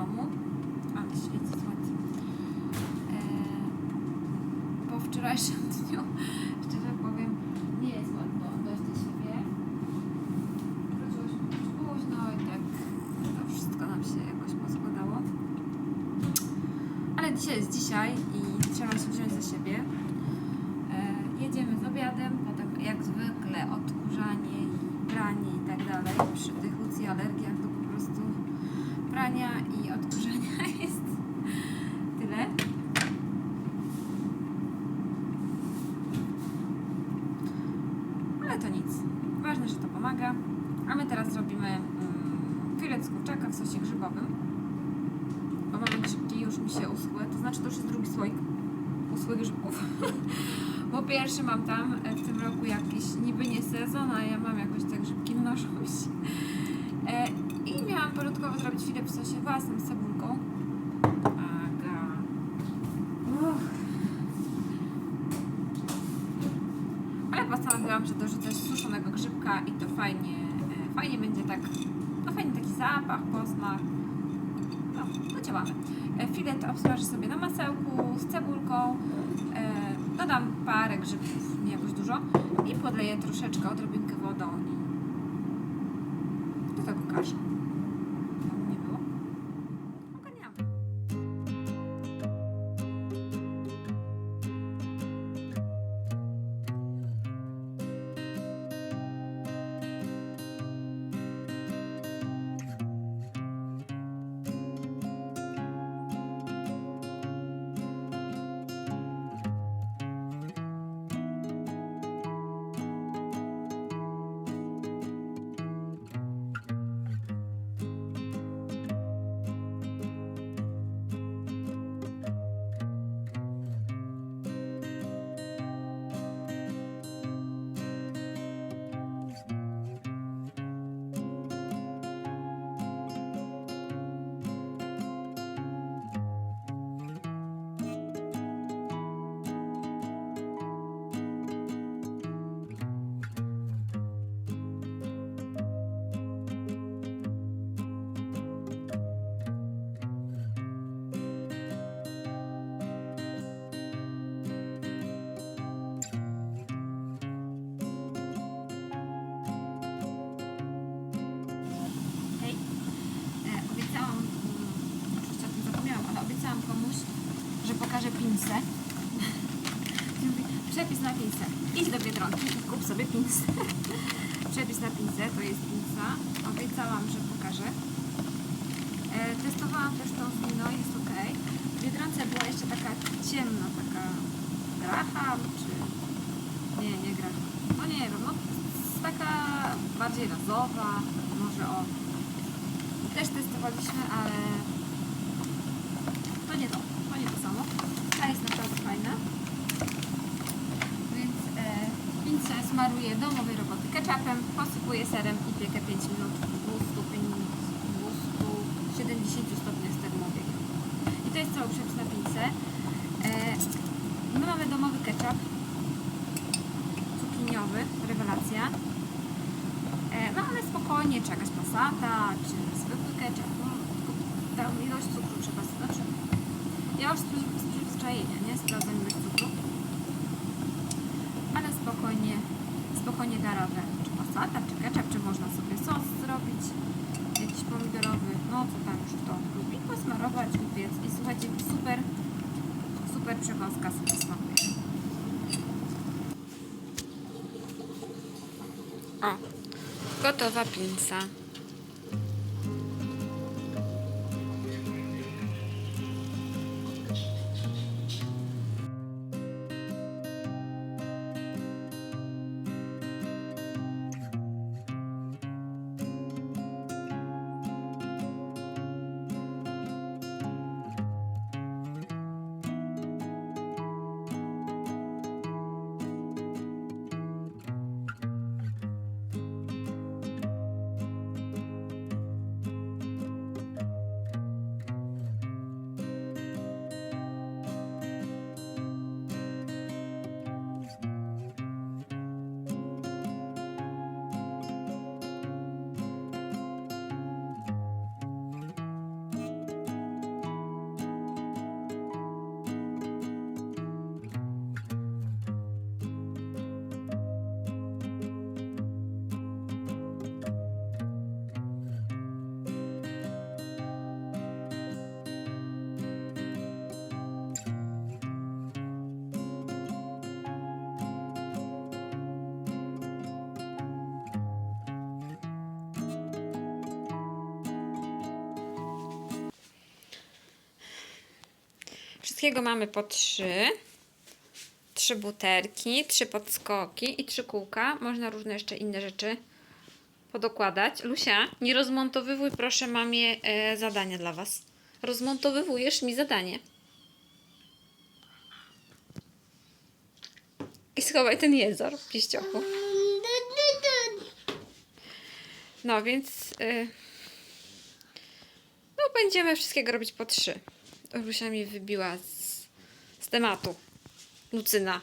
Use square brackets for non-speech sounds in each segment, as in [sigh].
domu. A, świeci słońce. E, po wczorajszym [laughs] dniu, szczerze powiem, nie jest łatwo dojść do siebie. Wróciłyśmy już późno i tak to wszystko nam się jakoś poskładało. Ale dzisiaj jest dzisiaj i trzeba się wziąć za siebie. E, jedziemy z obiadem, potem jak zwykle odkurzanie i pranie i tak dalej. Przy tych UCI alergiach to po prostu prania i odkurzania jest tyle. Ale to nic. Ważne, że to pomaga. A my teraz robimy mm, filet z kurczaka w sosie grzybowym. Bo mamy grzybki już mi się uschły. To znaczy to już jest drugi słoik uschłych grzybków. [laughs] Bo pierwszy mam tam e, w tym roku jakiś niby nie sezon, a ja mam jakoś te grzybki mnożą się. E, I miałam porządkowo zrobić filet w sosie własnym z cebulką. Aga. Uff. Ale postanowiłam, że dorzucę suszonego grzybka i to fajnie, e, fajnie będzie tak, no fajnie taki zapach, posmak. No, to działamy. E, Filet obsmażę sobie na masełku z cebulką. E, dodam parę grzybków, nie jakoś dużo. I podleję troszeczkę, odrobinkę wodą i do tego kaszę. I kup sobie pinsę. [laughs] Przepis na pinsę, to jest pinsa. Obiecałam, że pokażę. E, testowałam też tą z Mino, jest ok. W Biedronce była jeszcze taka ciemna, taka graham, czy... Nie, nie graham. No nie wiem, no taka bardziej razowa, może o też testowaliśmy, ale to nie to, to nie to samo. Ta jest naprawdę fajna. Więc e, pizzę smaruję domowej roboty ketchupem, posypuję serem i piekę 5 minut w 270 stopniach z termobiegiem. I to jest cały przepis na pizzę. E, my mamy domowy ketchup cukiniowy, rewelacja. E, No ale spokojnie, czy jakaś pasata, czy zwykły ketchup, no, tylko tam ilość cukru trzeba, znaczy ja już z przyzwyczajenia, nie? Sprawdzam ilość cukru. Ale spokojnie, spokojnie da radę, czy pasata, czy ketchup, czy można sobie sos zrobić, jakiś pomidorowy, no co tam już kto lubi, posmarować, upiec i słuchajcie, super, super przekąska sobie smakuje. O, gotowa pinsa. Wszystkiego mamy po trzy. Trzy buterki, trzy podskoki i trzy kółka. Można różne jeszcze inne rzeczy podokładać. Lusia, nie rozmontowywuj proszę mamie e, zadanie dla Was. Rozmontowywujesz mi zadanie. I schowaj ten jezor, piściochu. No więc... Y, no będziemy wszystkiego robić po trzy. Lusia mi wybiła z, z tematu. Lucyna.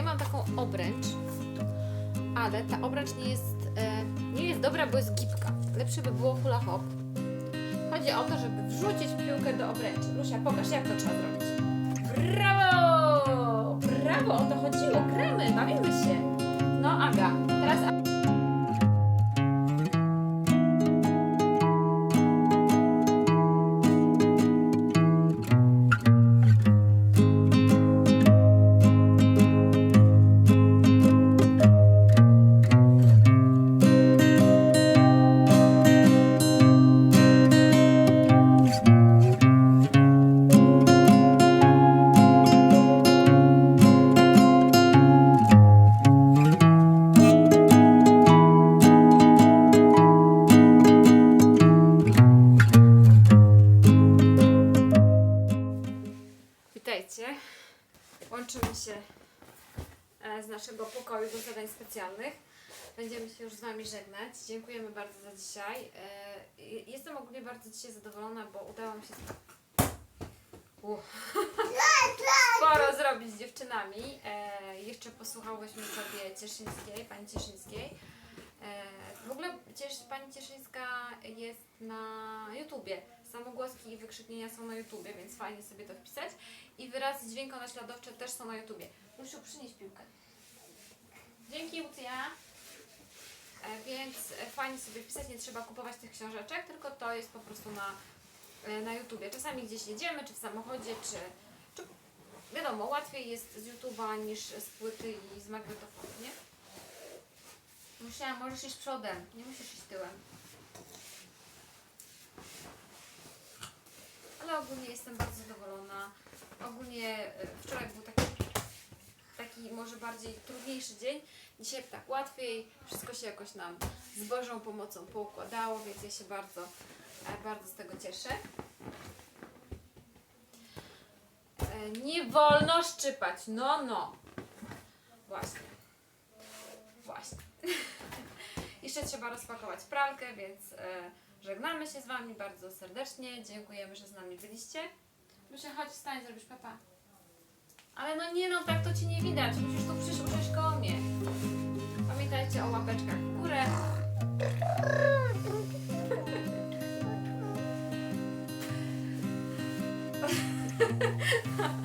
Ja mam taką obręcz, ale ta obręcz nie jest, e, nie jest dobra, bo jest gibka. Lepsze by było hula hop. Chodzi o to, żeby wrzucić piłkę do obręczy. Lusia, pokaż jak to trzeba zrobić. Brawo! Brawo, o to chodziło. Gramy, bawimy się. No Aga, teraz Łączymy się e, z naszego pokoju do zadań specjalnych. Będziemy się już z Wami żegnać. Dziękujemy bardzo za dzisiaj. E, Jestem ogólnie bardzo dzisiaj zadowolona, bo udało mi się [laughs] sporo zrobić z dziewczynami. E, Jeszcze posłuchałyśmy sobie Cieszyńskiej, Pani Cieszyńskiej. W ogóle Ciesz, Pani Cieszyńska jest na YouTubie. Samogłoski i wykrzyknienia są na YouTubie, więc fajnie sobie to wpisać. I wyrazy dźwiękonaśladowcze też są na YouTubie. Musisz przynieść piłkę. Dzięki Lucja. E, Więc e, fajnie sobie wpisać, nie trzeba kupować tych książeczek, tylko to jest po prostu na, e, na YouTubie. Czasami gdzieś jedziemy, czy w samochodzie, czy, czy wiadomo, łatwiej jest z YouTube'a niż z płyty i z magnetofonu, nie? Musiałam, możesz iść przodem, nie musisz iść tyłem. Ale ogólnie jestem bardzo zadowolona. Ogólnie e, wczoraj był taki, taki może bardziej trudniejszy dzień. Dzisiaj tak łatwiej. Wszystko się jakoś nam z Bożą pomocą poukładało, więc ja się bardzo, e, bardzo z tego cieszę. E, nie wolno szczypać. No, no. Właśnie. Właśnie. Jeszcze trzeba rozpakować pralkę, więc e, żegnamy się z Wami bardzo serdecznie. Dziękujemy, że z nami byliście. Muszę chodź, stań, zrobisz papa. Ale no nie no, tak to Ci nie widać. Musisz tu przyjść, usiąść koło mnie. Pamiętajcie o łapeczkach w górę. [laughs]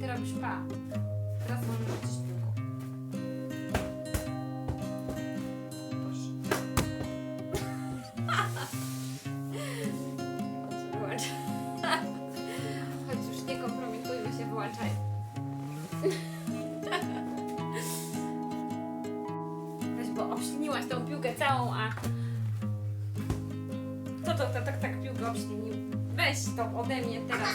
ty robisz pa. Teraz możesz rzucić piłką. Proszę. Chodź, już nie kompromitujmy się, wyłączaj. Weź, bo obśliniłaś tą piłkę całą, a... Kto to, to tak, tak piłkę obślinił? Weź to ode mnie teraz.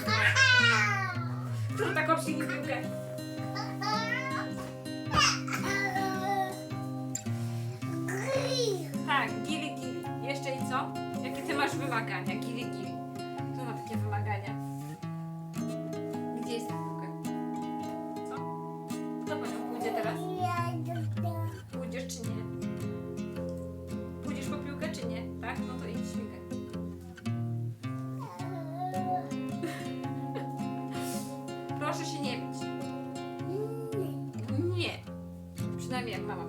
Kto to 妈妈